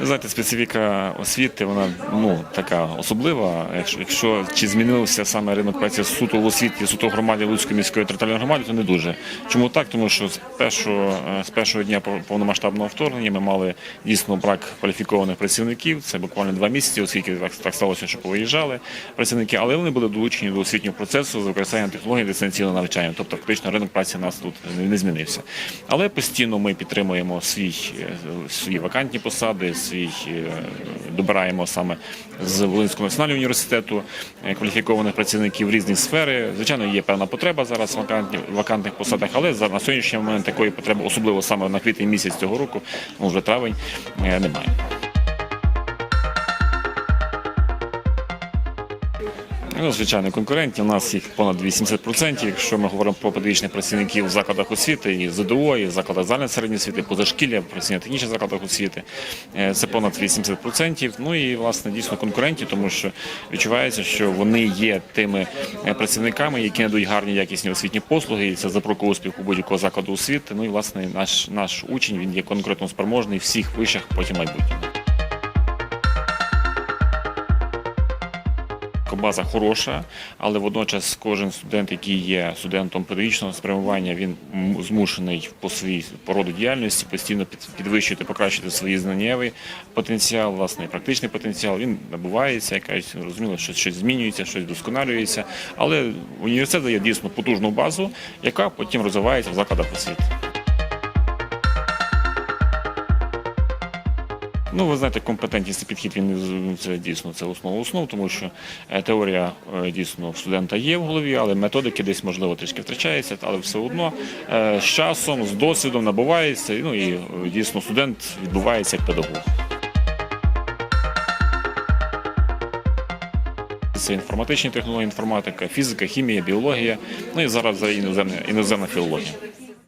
Знаєте, специфіка освіти, вона ну така особлива. Якщо, якщо чи змінився саме ринок праці суто в освіті, суто в громаді Луцької міської територіальної громади, то не дуже. Чому так? Тому що з першого е, з першого дня пов- повномасштабного вторгнення ми мали дійсно брак кваліфікованих працівників. Це буквально два місяці, оскільки так, так сталося, що повиїжджали працівники, але вони були долучені до освітнього процесу з використанням технологій дистанційного навчання. Тобто, фактично ринок праці нас тут не- не змінився. Але постійно ми підтримуємо свій е, свої вакантні посади, свій е, добираємо саме з Волинського національного університету е, кваліфікованих працівників різних сфери. Звичайно, є певна потреба зараз в вакантних посадах, але на сьогоднішній момент такої потреби, особливо саме на квітень місяць цього року, ну вже травень, е, немає. Ну, звичайно, конкурентів. У нас їх понад 80%. Якщо ми говоримо про педагогічних працівників в закладах освіти, і ЗДО, і закладах загальної середньої освіти, позашкілля, працівників технічних закладах освіти, е, це понад 80%. Ну і власне дійсно конкурентів, тому що відчувається, що вони є тими е, працівниками, які надають гарні якісні освітні послуги, і це запорука успіху будь-якого закладу освіти. Ну і власне наш наш учень він є конкурентно спроможний всіх вишах потім майбутнього. База хороша, але водночас кожен студент, який є студентом педагогічного спрямування, він змушений по своїй по роду діяльності постійно під- підвищувати, покращити свої знаннєвий потенціал, власне, практичний потенціал. Він набувається, якась розуміло, що щось змінюється, щось досконалюється. Але університет дає дійсно потужну базу, яка потім розвивається в закладах освіти. Ну, ви знаєте, компетентність і підхід він це дійсно це основа основ, тому що е, теорія е, дійсно в студента є в голові, але методики десь можливо трішки втрачаються, але все одно е, з часом, з досвідом набувається. Ну і дійсно студент відбувається як педагог. Це інформатичні технології, інформатика, фізика, хімія, біологія, ну і зараз іноземна, іноземна філологія.